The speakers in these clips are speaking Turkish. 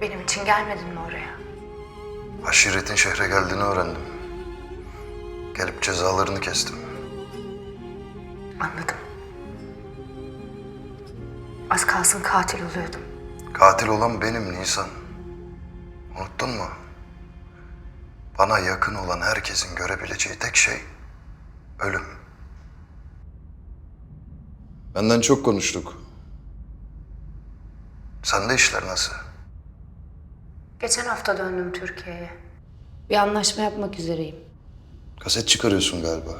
Benim için gelmedin mi oraya? Aşiretin şehre geldiğini öğrendim. Gelip cezalarını kestim. Anladım. Az kalsın katil oluyordum. Katil olan benim Nisan. Unuttun mu? Bana yakın olan herkesin görebileceği tek şey ölüm. Benden çok konuştuk. Sende işler nasıl? Geçen hafta döndüm Türkiye'ye. Bir anlaşma yapmak üzereyim. Kaset çıkarıyorsun galiba.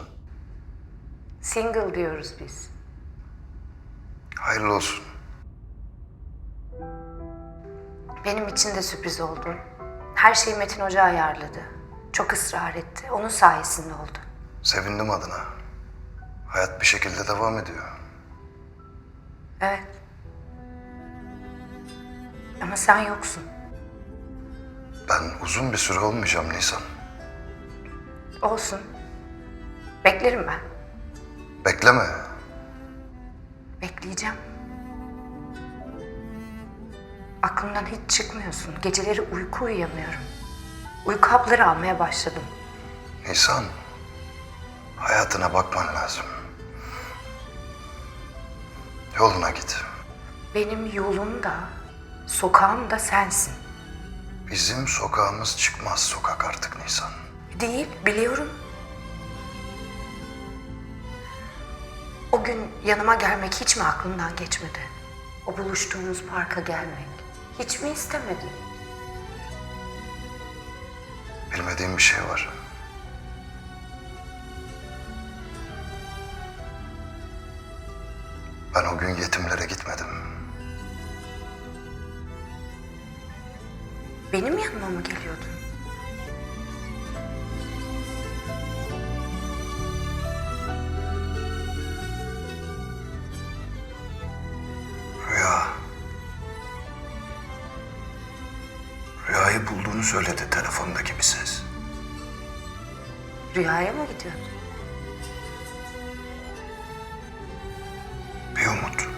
Single diyoruz biz. Hayırlı olsun. Benim için de sürpriz oldu. Her şeyi Metin Hoca ayarladı. Çok ısrar etti. Onun sayesinde oldu. Sevindim adına. Hayat bir şekilde devam ediyor. Evet. Ama sen yoksun. Ben uzun bir süre olmayacağım Nisan. Olsun. Beklerim ben. Bekleme. Bekleyeceğim. Aklımdan hiç çıkmıyorsun. Geceleri uyku uyuyamıyorum. Uyku hapları almaya başladım. Nisan, hayatına bakman lazım. Yoluna git. Benim yolum da, sokağım da sensin. Bizim sokağımız çıkmaz sokak artık Nisan. Değil, biliyorum. O gün yanıma gelmek hiç mi aklından geçmedi? O buluştuğumuz parka gelmek. Hiç mi istemedin? Bilmediğim bir şey var. Ben o gün yetimlere gitmedim. Benim yanıma mı geliyordun? Rüya. Rüyayı bulduğunu söyledi telefondaki bir ses. Rüyaya mı gidiyordun? Bir umut.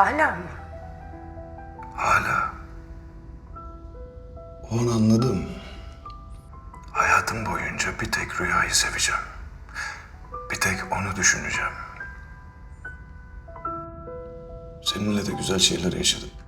Hala mı? Hala. Onu anladım. Hayatım boyunca bir tek rüyayı seveceğim. Bir tek onu düşüneceğim. Seninle de güzel şeyler yaşadık.